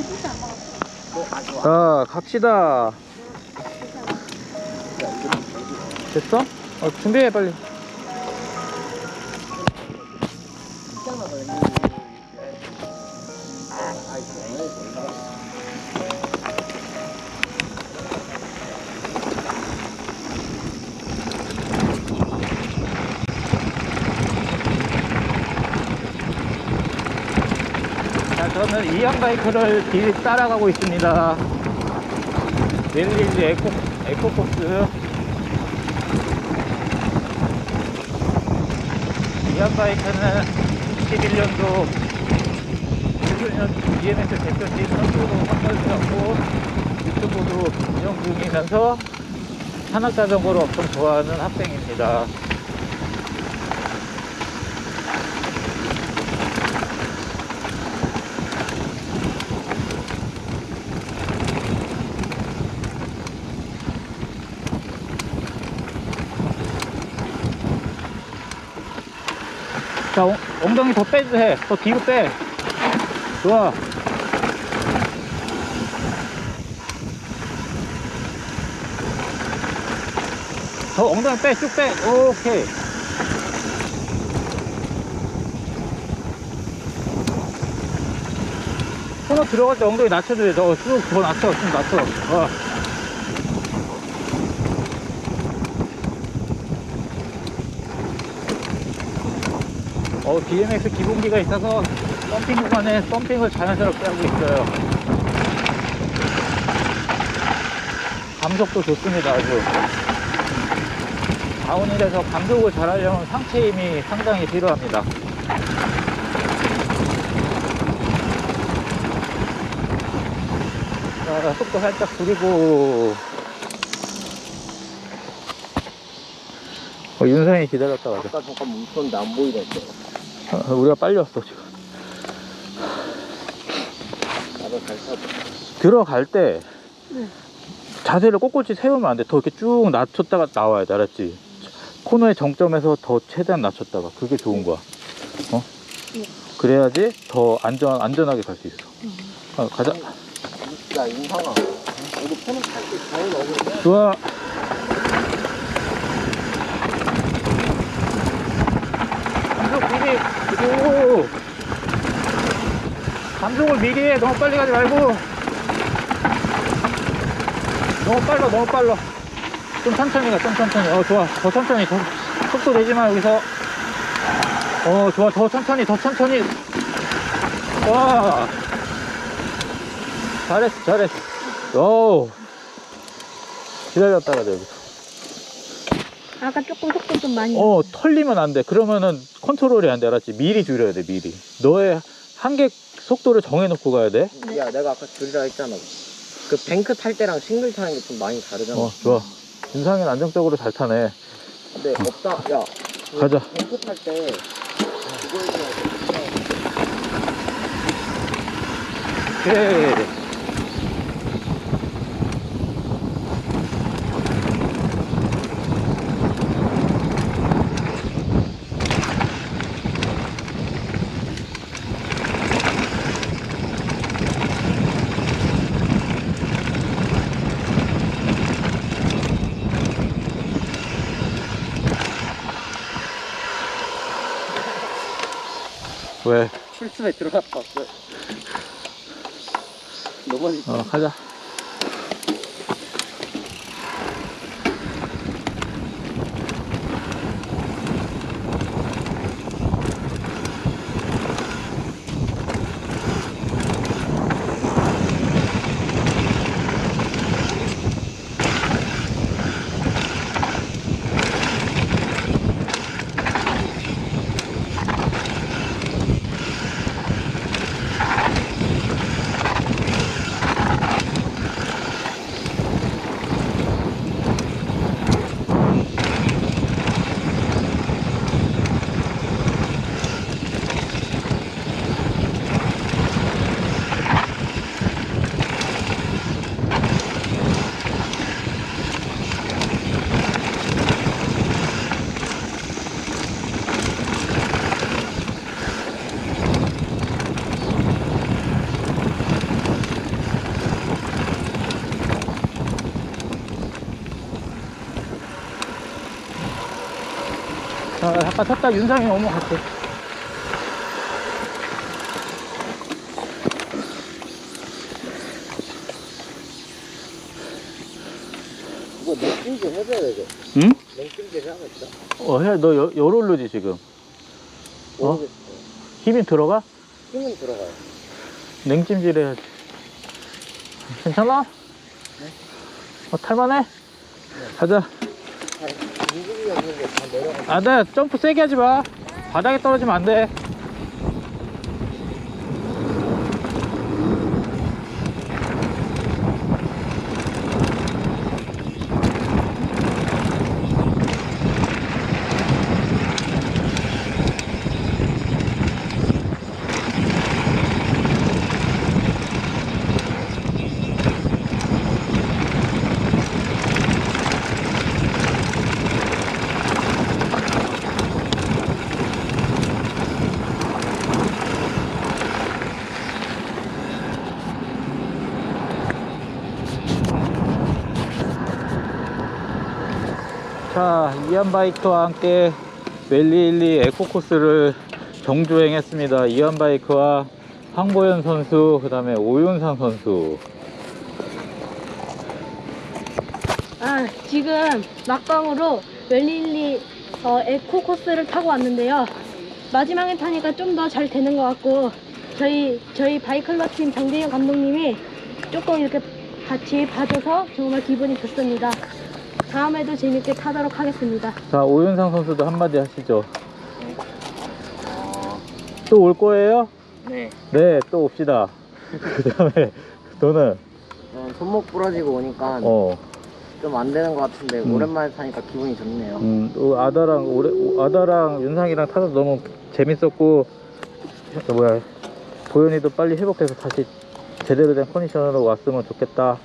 괜찮아? 어, 아 좋아 자 갑시다 됐어? 어, 준비해 빨리 있잖아 너 아, 아이 좋아해 자 저는 이안바이크를 길 따라가고 있습니다. 멜리즈 에코, 에코포스. 이안바이크는 21년도 21년 BMX 대표팀 선수로 선발되었고 유튜브도 운영 중이면서 산악자전거를 엄청 좋아하는 학생입니다 자, 엉- 엉덩이 더 빼도 돼. 더 뒤로 빼. 좋아. 더 엉덩이 빼, 쭉 빼. 오케이. 코너 들어갈 때 엉덩이 낮춰도 돼. 저 쭉, 더 낮춰, 좀 낮춰. 어. 어, BMX 기본기가 있어서 펌핑 구간에 펌핑을 자연스럽게 하고 있어요. 감속도 좋습니다, 아주. 다운힐에서 감속을 잘 하려면 상체 힘이 상당히 필요합니다. 자, 속도 살짝 줄이고. 어, 윤상이 기다렸다 가자. 아까 잠깐 멈췄는데 안 보이던데 어, 우리가 빨리 왔어, 지금. 들어갈 때 네. 자세를 꼿꼿이 세우면 안 돼. 더 이렇게 쭉 낮췄다가 나와야 돼. 알았지? 코너의 정점에서 더 최대한 낮췄다가 그게 좋은 거야. 어? 네. 그래야지 더 안전 안전하게 갈 수 있어. 어, 가자. 야 인상아 우리 폰을 탈때 잘 넣으면 좋아. 감속 미리. 오. 감속을 미리 해. 너무 빨리 가지 말고. 너무 빨라, 너무 빨라. 좀 천천히 가, 좀 천천히. 어, 좋아. 더 천천히. 더 속도 내지 마, 여기서. 어, 좋아. 더 천천히, 더 천천히. 와. 잘했어, 잘했어. 오. 기다렸다가 여기서. 아까 조금 속도 좀 많이. 어, 털리면 안 돼. 그러면은 컨트롤이 안 돼. 알았지? 미리 줄여야 돼, 미리. 너의 한계 속도를 정해놓고 가야 돼. 야 내가 아까 줄이라 했잖아 그 뱅크 탈 때랑 싱글 타는 게 좀 많이 다르잖아 어, 좋아. 윤상이는 안정적으로 잘 타네. 근데 없다 야그 가자. 뱅크 탈때 이거 해줘야 돼 오케이. 왜? 풀숲에 들어갔다 왔어 넘어지 어, 가자. 아, 아까 탔다 윤상이 갔어. 이거 냉찜질 해줘야 되죠? 응? 냉찜질 해야겠다. 어, 해, 너 여, 열올르지 지금. 어? 힘이 들어가? 힘은 들어가요. 냉찜질 해야지. 괜찮아? 어, 탈만해? 가자. 잘 움직임이 없는 게다 내려가. 아, 네, 점프 세게 하지 마. 바닥에 떨어지면 안 돼. 자, 이안 바이크와 함께 멜리일리 에코코스를 정주행했습니다. 이안 바이크와 황보현 선수, 그 다음에 오윤상 선수. 아, 지금 막방으로 웰릴리 어, 에코 코스를 타고 왔는데요. 마지막에 타니까 좀 더 잘 되는 것 같고 저희 저희 바이클럽 팀 정대현 감독님이 조금 이렇게 같이 봐줘서 정말 기분이 좋습니다. 다음에도 재밌게 타도록 하겠습니다. 자, 오윤상 선수도 한마디 하시죠. 또 올 거예요? 네. 네, 또 옵시다. 그 다음에 너는, 어, 손목 부러지고 오니까 어, 좀 안 되는 것 같은데 음. 오랜만에 타니까 기분이 좋네요. 음, 또 아다랑, 오래, 아다랑 윤상이랑 타서 너무 재밌었고, 저 뭐야, 보현이도 빨리 회복돼서 다시 제대로 된 컨디션으로 왔으면 좋겠다.